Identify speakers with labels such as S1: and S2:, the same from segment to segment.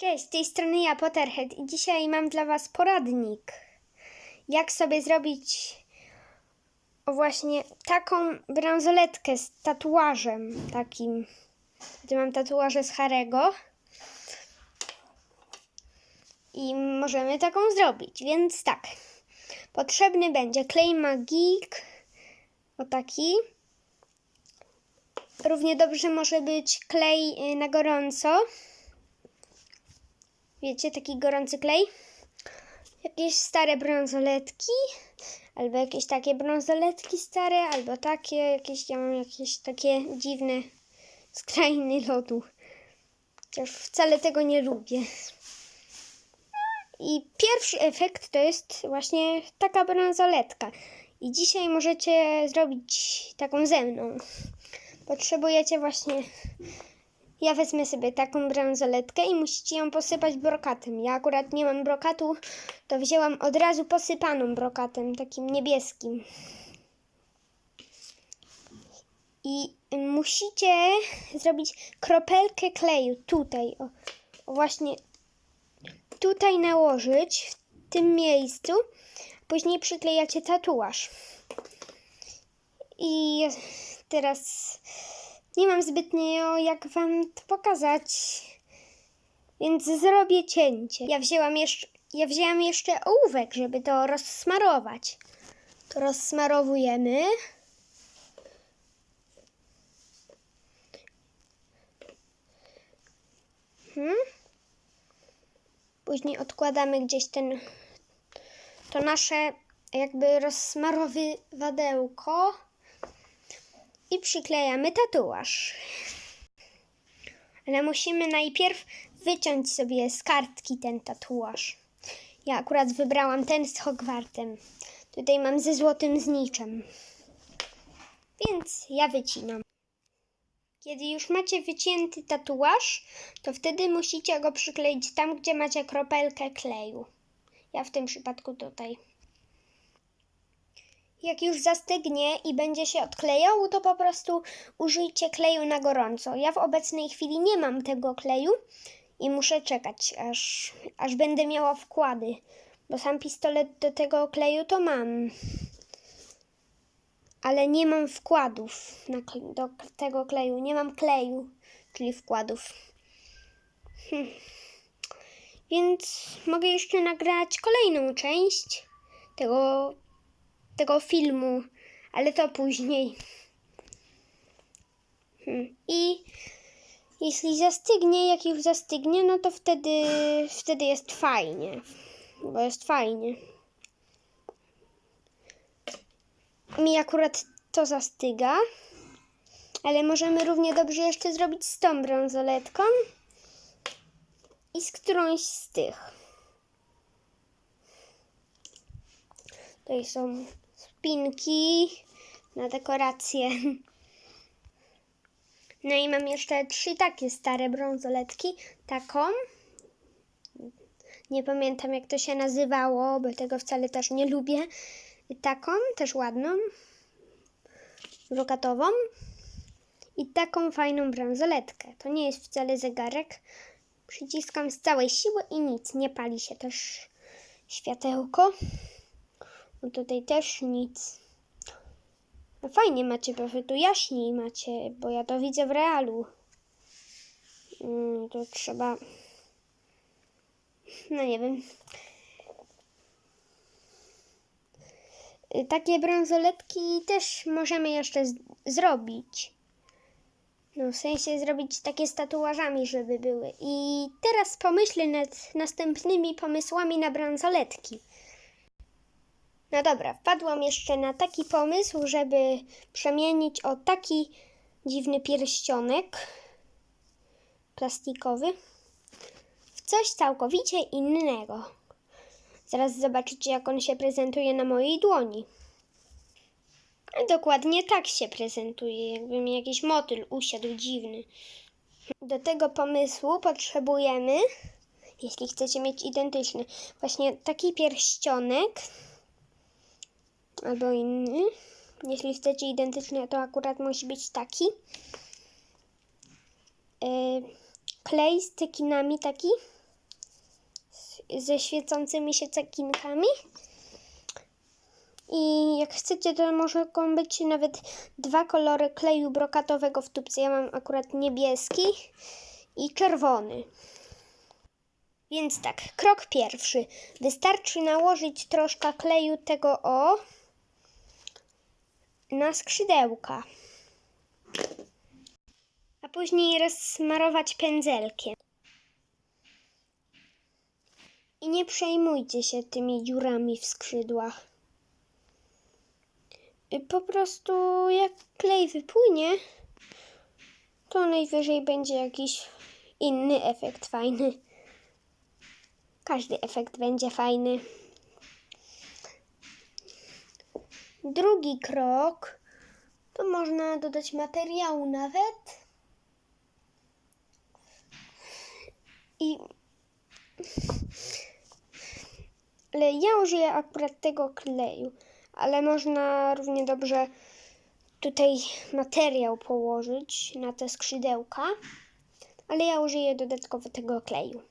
S1: Cześć, z tej strony ja, Potterhead i dzisiaj mam dla Was poradnik. Jak sobie zrobić właśnie taką bransoletkę z tatuażem takim. Tu mam tatuaże z Harego. I możemy taką zrobić, więc tak. Potrzebny będzie klej Magik, o taki. Równie dobrze może być klej y, na gorąco. Wiecie, taki gorący klej. Jakieś stare brązoletki, albo jakieś takie brązoletki stare, albo takie, jakieś, ja mam jakieś takie dziwne z krainy lodu. Chociaż wcale tego nie lubię. I pierwszy efekt to jest właśnie taka brązoletka. I dzisiaj możecie zrobić taką ze mną. Potrzebujecie właśnie ja wezmę sobie taką bransoletkę i musicie ją posypać brokatem. Ja akurat nie mam brokatu, to wzięłam od razu posypaną brokatem, takim niebieskim. I musicie zrobić kropelkę kleju tutaj, o, właśnie tutaj nałożyć, w tym miejscu. Później przyklejacie tatuaż. I teraz nie mam zbytnio jak wam to pokazać, więc zrobię cięcie. Ja wzięłam jeszcze, ja wzięłam jeszcze ołówek, żeby to rozsmarować. To rozsmarowujemy. Hmm. Później odkładamy gdzieś ten, to nasze jakby rozsmarowywadełko i przyklejamy tatuaż. Ale musimy najpierw wyciąć sobie z kartki ten tatuaż. Ja akurat wybrałam ten z Hogwartem. Tutaj mam ze złotym zniczem. Więc ja wycinam. Kiedy już macie wycięty tatuaż, to wtedy musicie go przykleić tam, gdzie macie kropelkę kleju. Ja w tym przypadku tutaj. Jak już zastygnie i będzie się odklejał, to po prostu użyjcie kleju na gorąco. Ja w obecnej chwili nie mam tego kleju i muszę czekać, aż, aż będę miała wkłady, bo sam pistolet do tego kleju to mam. Ale nie mam wkładów na, do tego kleju. Nie mam kleju, czyli wkładów. Hm. Więc mogę jeszcze nagrać kolejną część tego tego filmu, ale to później. Hmm. I jeśli zastygnie, jak już zastygnie, no to wtedy, wtedy jest fajnie, bo jest fajnie. Mi akurat to zastyga, ale możemy równie dobrze jeszcze zrobić z tą brązoletką i z którąś z tych. Tutaj są spinki na dekorację. No i mam jeszcze trzy takie stare brązoletki. Taką. Nie pamiętam jak to się nazywało, bo tego wcale też nie lubię. Taką, też ładną. Brokatową. I taką fajną brązoletkę. To nie jest wcale zegarek. Przyciskam z całej siły i nic. Nie pali się też światełko. No tutaj też nic. No fajnie macie, wy tu jaśniej macie, bo ja to widzę w realu. Mm, to trzeba... No nie wiem. Takie brązoletki też możemy jeszcze zrobić. No w sensie zrobić takie z tatuażami, żeby były. I teraz pomyślę nad następnymi pomysłami na brązoletki. No dobra, wpadłam jeszcze na taki pomysł, żeby przemienić o taki dziwny pierścionek plastikowy w coś całkowicie innego. Zaraz zobaczycie, jak on się prezentuje na mojej dłoni. Dokładnie tak się prezentuje, jakby mi jakiś motyl usiadł dziwny. Do tego pomysłu potrzebujemy, jeśli chcecie mieć identyczny, właśnie taki pierścionek albo inny. Jeśli chcecie identyczny, to akurat musi być taki. Yy, klej z cekinami taki ze świecącymi się cekinkami. I jak chcecie, to mogą być nawet dwa kolory kleju brokatowego w tubce. Ja mam akurat niebieski i czerwony. Więc tak, krok pierwszy. Wystarczy nałożyć troszkę kleju tego o na skrzydełka. A później rozsmarować pędzelkiem. I nie przejmujcie się tymi dziurami w skrzydłach. Y, Po prostu jak klej wypłynie, to najwyżej będzie jakiś inny efekt fajny. Każdy efekt będzie fajny. Drugi krok to można dodać materiału nawet. I ale ja użyję akurat tego kleju, ale można równie dobrze tutaj materiał położyć na te skrzydełka, ale ja użyję dodatkowo tego kleju.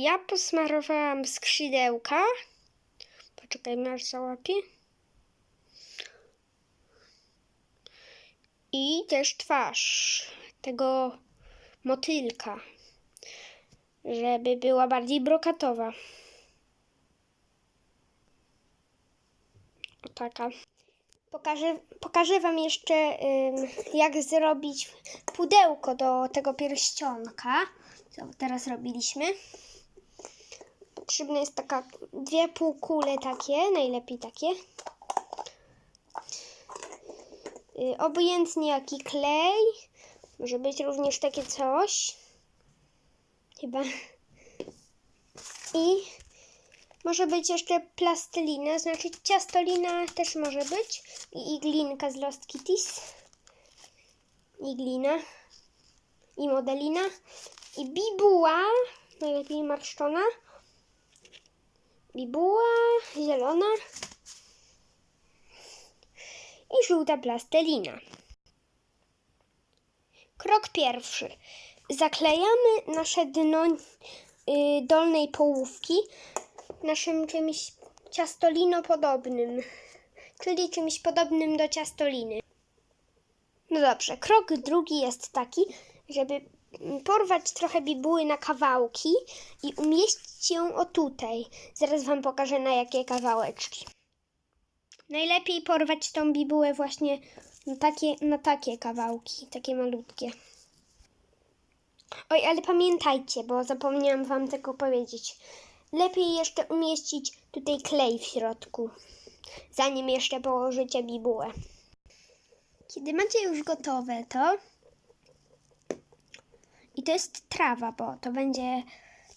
S1: Ja posmarowałam skrzydełka. Poczekajmy aż załapie. I też twarz tego motylka, żeby była bardziej brokatowa. O taka. Pokażę, pokażę Wam jeszcze, ym, jak zrobić pudełko do tego pierścionka, co teraz robiliśmy. Potrzebne jest taka dwie półkule takie, najlepiej takie. Y, obojętnie jaki klej. Może być również takie coś. Chyba. I może być jeszcze plastelina, znaczy ciastolina też może być. I iglinka z Lost Kitties. Iglina. I modelina. I bibuła, najlepiej marszczona. Bibuła zielona. I żółta plastelina. Krok pierwszy. Zaklejamy nasze dno y, dolnej połówki naszym czymś ciastolinopodobnym, czyli czymś podobnym do ciastoliny. No dobrze, krok drugi jest taki, żeby porwać trochę bibuły na kawałki i umieścić ją o tutaj. Zaraz Wam pokażę na jakie kawałeczki. Najlepiej porwać tą bibułę właśnie na takie, na takie kawałki, takie malutkie. Oj, ale pamiętajcie, bo zapomniałam Wam tego powiedzieć. Lepiej jeszcze umieścić tutaj klej w środku, zanim jeszcze położycie bibułę. Kiedy macie już gotowe to, i to jest trawa, bo to będzie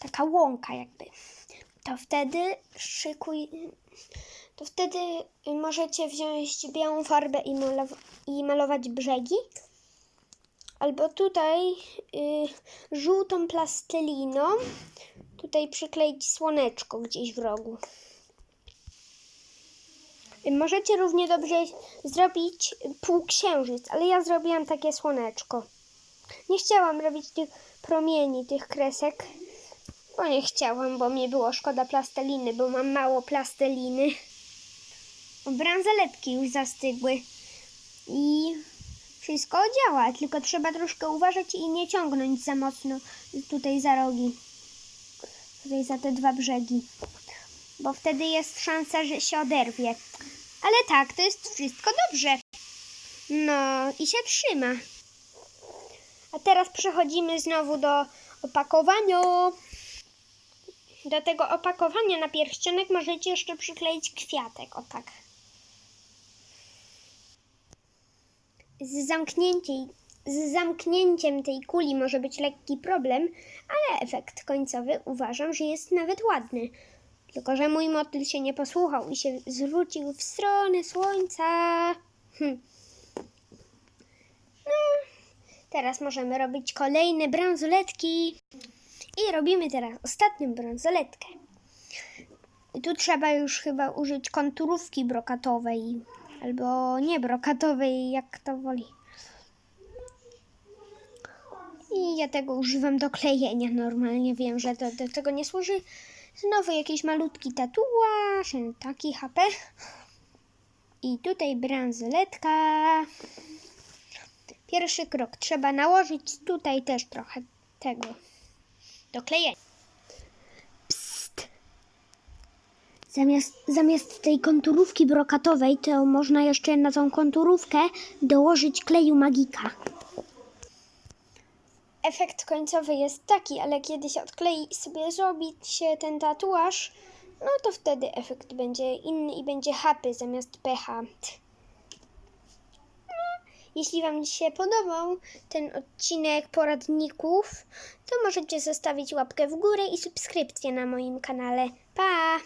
S1: taka łąka jakby, to wtedy szykuj, to wtedy możecie wziąć białą farbę i, malow- i malować brzegi. Albo tutaj y, żółtą plasteliną tutaj przykleić słoneczko gdzieś w rogu. Możecie równie dobrze zrobić półksiężyc, ale ja zrobiłam takie słoneczko. Nie chciałam robić tych promieni, tych kresek, bo nie chciałam, bo mi było szkoda plasteliny, bo mam mało plasteliny. Bransoletki już zastygły i wszystko działa, tylko trzeba troszkę uważać i nie ciągnąć za mocno tutaj za rogi. Tutaj za te dwa brzegi. Bo wtedy jest szansa, że się oderwie. Ale tak, to jest wszystko dobrze. No i się trzyma. A teraz przechodzimy znowu do opakowania. Do tego opakowania na pierścionek możecie jeszcze przykleić kwiatek, o tak. Z, zamknięciem, z zamknięciem tej kuli może być lekki problem, ale efekt końcowy uważam, że jest nawet ładny. Tylko, że mój motyl się nie posłuchał i się zwrócił w stronę słońca. Hm. No, teraz możemy robić kolejne bransoletki. I robimy teraz ostatnią bransoletkę. Tu trzeba już chyba użyć konturówki brokatowej. Albo nie brokatowej, jak to woli. I ja tego używam do klejenia normalnie. Wiem, że to do tego nie służy. Znowu jakiś malutki tatuaż, taki HP. I tutaj bransoletka. Pierwszy krok. Trzeba nałożyć tutaj też trochę tego do klejenia. Psst. Zamiast, zamiast tej konturówki brokatowej, to można jeszcze na tą konturówkę dołożyć kleju magika. Efekt końcowy jest taki, ale kiedy się odklei i sobie zrobi się ten tatuaż, no to wtedy efekt będzie inny i będzie happy zamiast pecha. Jeśli Wam się podobał ten odcinek poradników, to możecie zostawić łapkę w górę i subskrypcję na moim kanale. Pa!